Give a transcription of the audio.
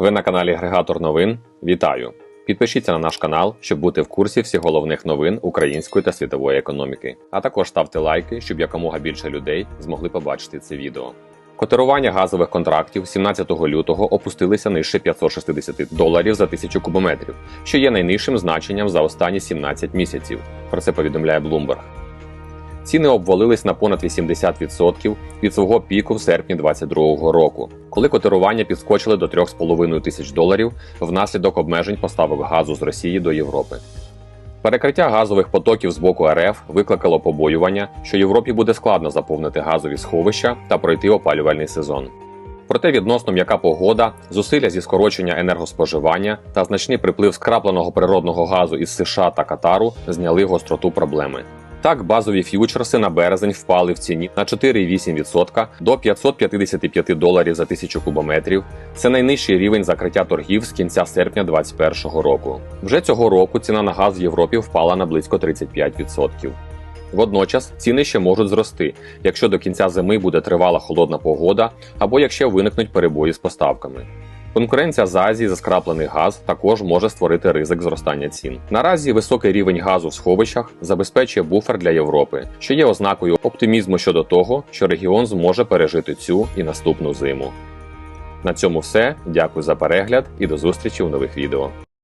Ви на каналі Агрегатор новин. Вітаю! Підпишіться на наш канал, щоб бути в курсі всіх головних новин української та світової економіки. А також ставте лайки, щоб якомога більше людей змогли побачити це відео. Котирування газових контрактів 17 лютого опустилися нижче 560 доларів за тисячу кубометрів, що є найнижчим значенням за останні 17 місяців. Про це повідомляє Bloomberg. Ціни обвалились на понад 80% від свого піку в серпні 2022 року, коли котирування підскочили до 3,5 тисяч доларів внаслідок обмежень поставок газу з Росії до Європи. Перекриття газових потоків з боку РФ викликало побоювання, що Європі буде складно заповнити газові сховища та пройти опалювальний сезон. Проте відносно м'яка погода, зусилля зі скорочення енергоспоживання та значний приплив скрапленого природного газу із США та Катару зняли гостроту проблеми. Так, базові ф'ючерси на березень впали в ціні на 4,8% до 555 доларів за тисячу кубометрів. Це найнижчий рівень закриття торгів з кінця серпня 2021 року. Вже цього року ціна на газ в Європі впала на близько 35%. Водночас ціни ще можуть зрости, якщо до кінця зими буде тривала холодна погода або якщо виникнуть перебої з поставками. Конкуренція з Азії за скраплений газ також може створити ризик зростання цін. Наразі високий рівень газу в сховищах забезпечує буфер для Європи, що є ознакою оптимізму щодо того, що регіон зможе пережити цю і наступну зиму. На цьому все. Дякую за перегляд і до зустрічі у нових відео.